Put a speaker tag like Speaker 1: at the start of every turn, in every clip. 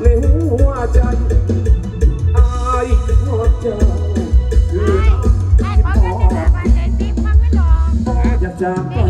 Speaker 1: ในหัวใจอาย
Speaker 2: ทด
Speaker 1: เจ้า
Speaker 2: ลื
Speaker 1: ม อ
Speaker 2: ยา
Speaker 1: กจากไป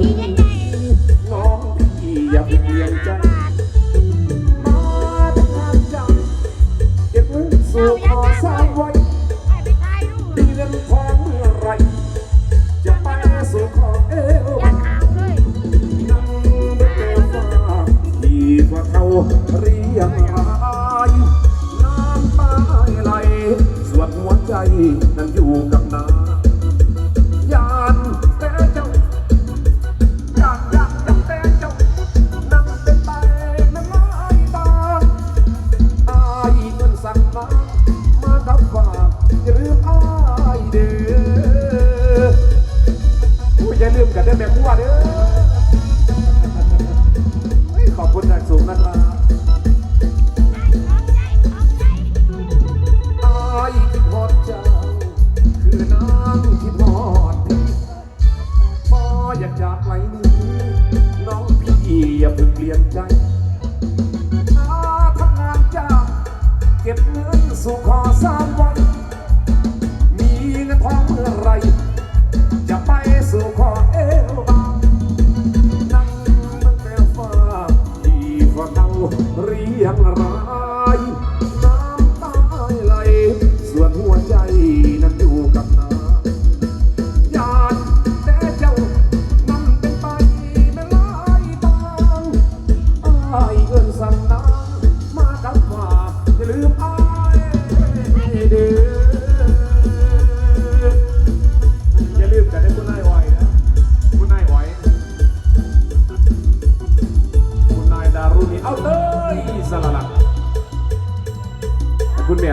Speaker 1: ทั่วเด้อขอบคุณอย่สูงนะครับ
Speaker 2: อา
Speaker 1: ยคิดฮอดเจ้า คือนางคิดฮอดพี่บ่อยากจากไว้เนื้อ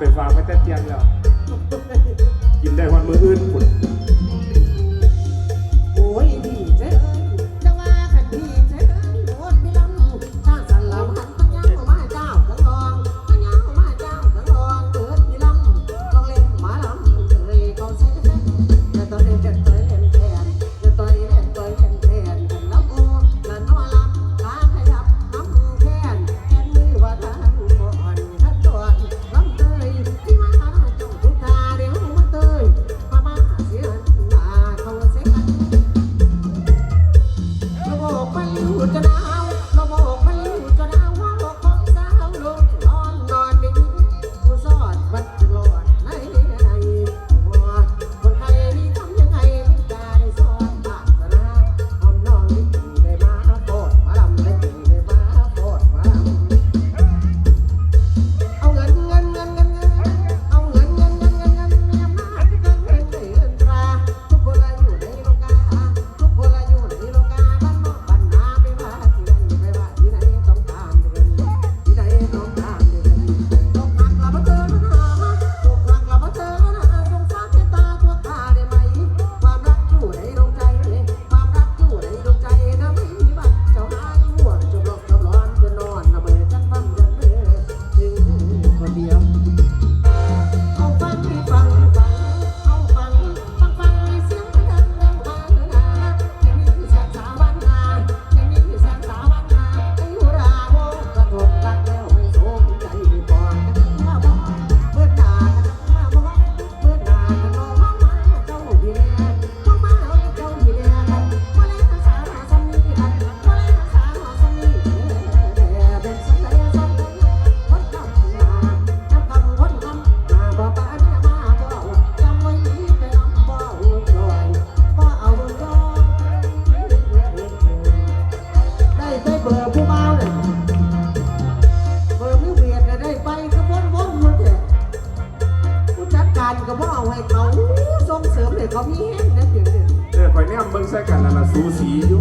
Speaker 1: ไปฟังไม่แต่เตีย
Speaker 3: ง
Speaker 1: แล้วกินได้วันมืออื่นคุณ
Speaker 3: เขามีแห้งนะเสียงเด็ด เออคอยแน
Speaker 1: มเบิ่งใส่กันแล้วล่ะสูซีอยู่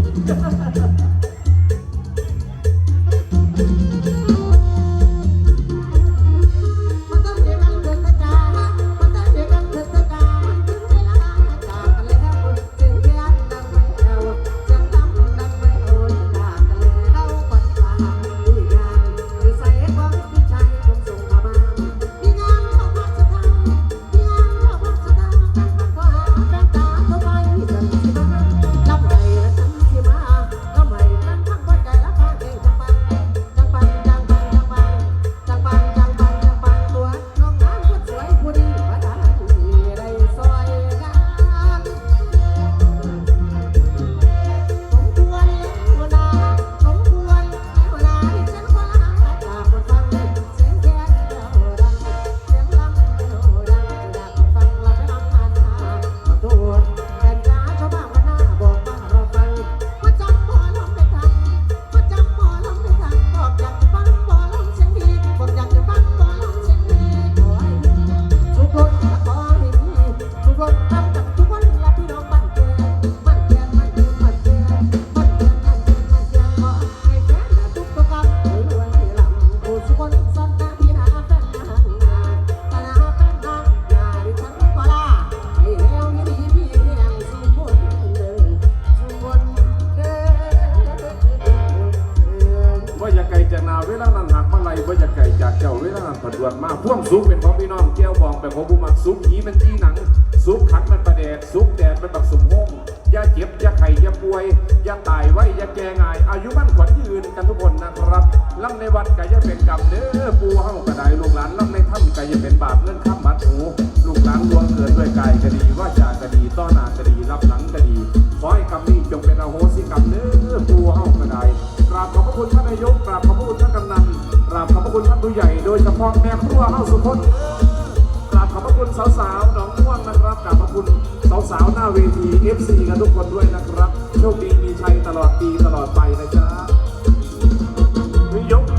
Speaker 2: องแบบบของบุมักซุปหีมันจีหนัง ซุปขันมันประแดกซุปแดดมันบักสมห้งอย่าเจ็บอย่าไข่อย่าป่วยอย่าตายไว้อย่าแก่ง่าย อายุมั่นขวัญยืนกันทุกคนนะครับล่ำในวัดก็อย่าเป็นกรรมเด้อปูเฮากระไดลูกหลานล่ำในถ้ำก็อย่าเป็นบาปเงินข้ามบัดหูลูกหลานรวมเกิดด้วยกายก็ดีว่าจาก็ดีต้อนหน้าก็ดีรับหลังก็ดีขอให้กรรมนี้จงเป็นอโหสิกรรมเด้อปูเฮากระไดกราบขอบพระคุณท่านนายกกราบขอบพระคุณท่านกำนันกราบขอบพระคุณท่านผู้ใหญ่โดยเฉพาะแม่ครัวเฮาสุพจน์ คุณสาวๆหนองม่วงนะครับกลับขอบคุณสาวๆหน้าเวที FC กันทุกคนด้วยนะครับ โชคดีมีชัยตลอดปีตลอดไปนะจ๊ะ